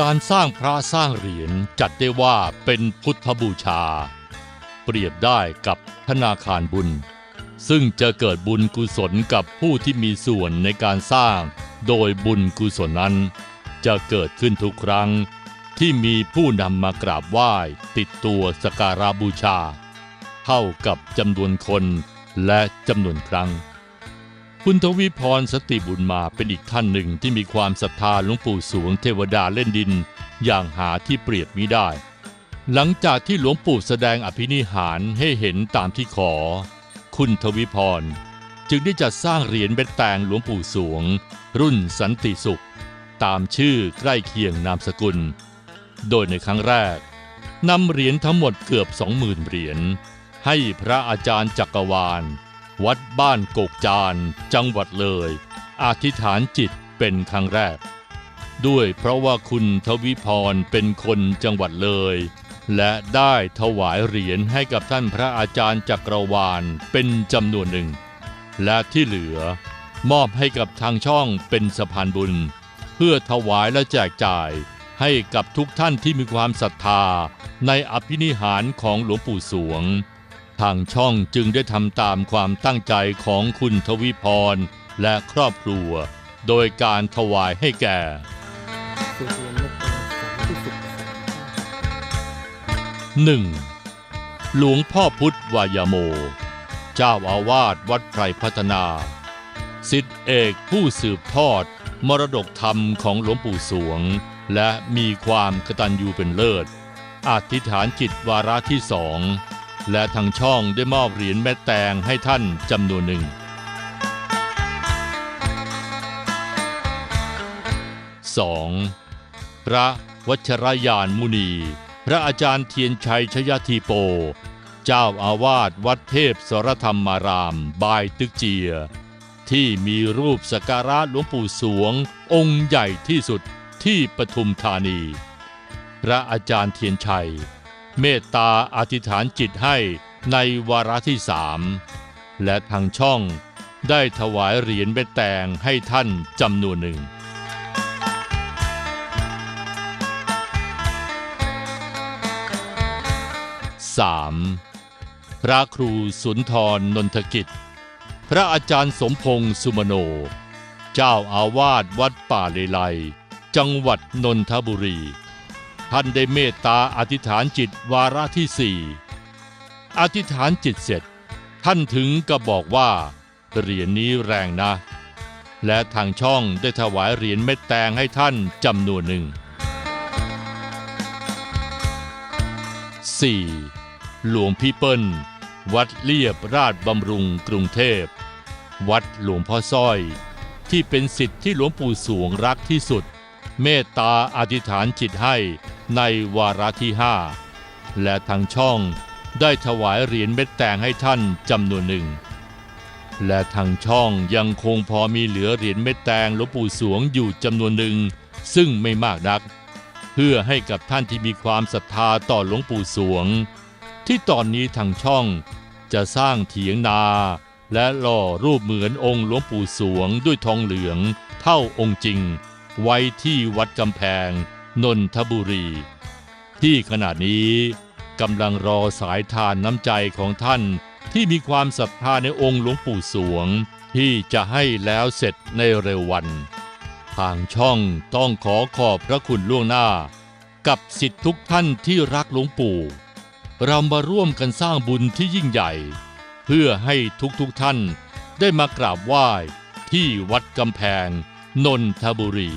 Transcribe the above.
การสร้างพระสร้างเหรียญจัดได้ว่าเป็นพุทธบูชา เปรียบได้กับธนาคารบุญ ซึ่งจะเกิดบุญกุศลกับผู้ที่มีส่วนในการสร้าง โดยบุญกุศลนั้น จะเกิดขึ้นทุกครั้ง ที่มีผู้นำมากราบไหว้ติดตัวสการะบูชา เท่ากับจำนวนคนและจำนวนครั้ง คุณทวีพรสติบุญมาเป็นอีกท่านหนึ่งที่มีความศรัทธาหลวงปู่สวงเทวดาเล่นดิน อย่างหาที่เปรียบมิได้ หลังจากที่หลวงปู่แสดงอภินิหารให้เห็นตามที่ขอ คุณทวิพร จึงได้จัดสร้างเหรียญเป็นแตงหลวงปู่สวง รุ่นสันติสุข ตามชื่อใกล้เคียงนามสกุล โดยในครั้งแรกนำเหรียญทั้งหมดเกือบสองหมื่นเหรียญให้พระอาจารย์จักรวาล วัดบ้านกกจาน จังหวัดเลย อธิษฐานจิตเป็นครั้งแรก ด้วยเพราะว่าคุณทวิพรเป็นคนจังหวัดเลย และได้ถวายเหรียญให้กับท่านพระอาจารย์จักรวาลเป็นจำนวนหนึ่ง และที่เหลือ มอบให้กับทางช่องเป็นสะพานบุญ เพื่อถวายและแจกจ่ายให้กับทุกท่านที่มีความศรัทธาในอภินิหารของหลวงปู่สวง ทางช่องจึงได้ทำตามความตั้งใจของคุณทวิพรและครอบครัว โดยการถวายให้แก่สุริยนต์นครสันติสุข 1. หลวงพ่อพุทธวายโม เจ้าอาวาสวัดไพรพัฒนาสิทธิเอกผู้สืบทอด มรดกธรรมของหลวงปู่สวง และมีความกตัญญูเป็นเลิศ อธิษฐานจิตวาระที่สอง และทางช่องได้มอบเหรียญแม่แตงให้ท่านจำนวนหนึ่ง 2. พระวัชรยานมุนี พระอาจารย์เทียนชัยชยทีโป เจ้าอาวาสวัดเทพสรธรรมาราม บายตึกเจีย ที่มีรูปสกการะหลวงปู่สวง องค์ใหญ่ที่สุดที่ปทุมธานี พระอาจารย์เทียนชัย เมตตาอธิษฐานจิตให้ในวาระที่สามและทางช่องได้ถวายเหรียญเบ็ดแตงให้ท่านจำนวนหนึ่ง 3. พระครูสุนทรนนทกิจ พระอาจารย์สมพงษ์สุมโน เจ้าอาวาสวัดป่าเลไลจังหวัดนนทบุรี ท่านได้เมตตาอธิษฐานจิตวาระที่สี่อธิษฐานจิตเสร็จ ท่านถึงกับบอกว่าเหรียญนี้แรงนะ และทางช่องได้ถวายเหรียญเม็ดแตงให้ท่านจำนวนหนึ่ง 4. หลวงพี่เปิ้ล วัดเลียบราชบำรุงกรุงเทพ วัดหลวงพ่อสร้อย ที่เป็นสิทธิ์ที่หลวงปู่สวงรักที่สุด เมตตาอธิษฐานจิตให้ ในวาระที่ห้าและทางช่องได้ถวายเหรียญเม็ดแตงให้ท่านจำนวนหนึ่ง และทางช่องยังคงพอมีเหลือเหรียญเม็ดแตงหลวงปู่สวงอยู่จำนวนหนึ่ง ซึ่งไม่มากนัก เพื่อให้กับท่านที่มีความศรัทธาต่อหลวงปู่สวง ที่ตอนนี้ทางช่องจะสร้างเถียงนา และหล่อรูปเหมือนองค์หลวงปู่สวงด้วยทองเหลือง เท่าองค์จริง ไว้ที่วัดกำแพง นนทบุรี ที่ขณะนี้กำลังรอสายทานน้ำใจของท่านที่มีความศรัทธาในองค์หลวงปู่สวง ที่จะให้แล้วเสร็จในเร็ววัน ทางช่องต้องขอขอบพระคุณล่วงหน้า กับสิทธิทุกท่านที่รักหลวงปู่ เรามาร่วมกันสร้างบุญที่ยิ่งใหญ่ เพื่อให้ทุกๆทท่านได้มากราบไหว้ที่วัดกำแพง นนทบุรี